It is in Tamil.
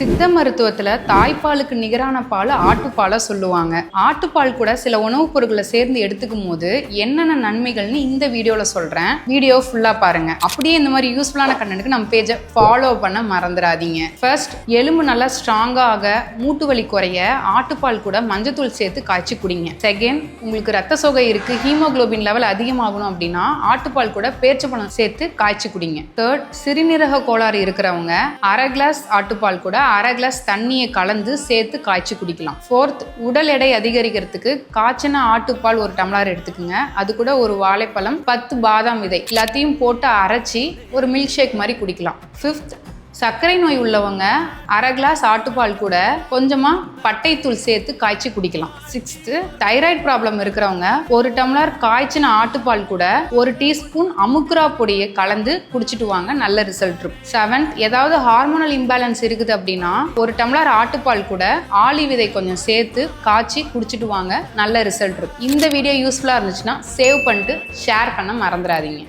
சித்த மருத்துவத்துல தாய்ப்பாலுக்கு நிகரான பால் ஆட்டுப்பாலை சொல்லுவாங்க. ஆட்டுப்பால் கூட சில உணவுப் பொருட்களை சேர்ந்து எடுத்துக்கும் போது என்னென்ன நன்மைகள்னு இந்த வீடியோல சொல்றேன். வீடியோ ஃபுல்லா பாருங்க. அப்படியே இந்த மாதிரி யூஸ்ஃபுல்லான கண்டனுக்கு நம்ம பேஜை ஃபாலோ பண்ண மறந்துடாதீங்க. ஃபர்ஸ்ட் எலும்பு நல்லா ஸ்ட்ராங்காக மூட்டு வலி குறைய ஆட்டுப்பால் கூட மஞ்சத்தூள் சேர்த்து காய்ச்சி குடிங்க. செகண்ட் உங்களுக்கு ரத்த சோகை இருக்கு ஹீமோகுளோபின் லெவல் அதிகமாகணும் அப்படின்னா ஆட்டுப்பால் கூட பேர்ச்சப்பழம் சேர்த்து காய்ச்சி குடிங்க. தேர்ட் சிறுநீரக கோளாறு இருக்கிறவங்க அரை கிளாஸ் ஆட்டுப்பால் கூட அரை கிளாஸ் தண்ணியை கலந்து சேர்த்து காய்ச்சி குடிக்கலாம். ஃபோர்த் உடல் எடை அதிகரிக்கிறதுக்கு காய்ச்சின ஆட்டுப்பால் ஒரு டம்ளர் எடுத்துக்கோங்க. அது கூட ஒரு வாழைப்பழம் பத்து பாதாம் விதை. எல்லாத்தையும் போட்டு அரைச்சி ஒரு மில்க் ஷேக் மாதிரி குடிக்கலாம். ஃபிஃப்த் சர்க்கரை நோய் உள்ளவங்க அரை கிளாஸ் ஆட்டுப்பால் கூட கொஞ்சமாக பட்டைத்தூள் சேர்த்து காய்ச்சி குடிக்கலாம். சிக்ஸ்த்து தைராய்டு ப்ராப்ளம் இருக்கிறவங்க ஒரு டம்ளர் காய்ச்சின ஆட்டுப்பால் கூட ஒரு டீஸ்பூன் அமுக்குரா பொடியை கலந்து குடிச்சிட்டு வாங்க நல்ல ரிசல்ட் இருக்கும். செவன்த் ஏதாவது ஹார்மோனல் இம்பேலன்ஸ் இருக்குது அப்படின்னா ஒரு டம்ளர் ஆட்டுப்பால் கூட ஆளி விதை கொஞ்சம் சேர்த்து காய்ச்சி குடிச்சிட்டு வாங்க நல்ல ரிசல்ட் இருக்கும். இந்த வீடியோ யூஸ்ஃபுல்லாக இருந்துச்சுன்னா சேவ் பண்ணிட்டு ஷேர் பண்ண மறந்துடாதீங்க.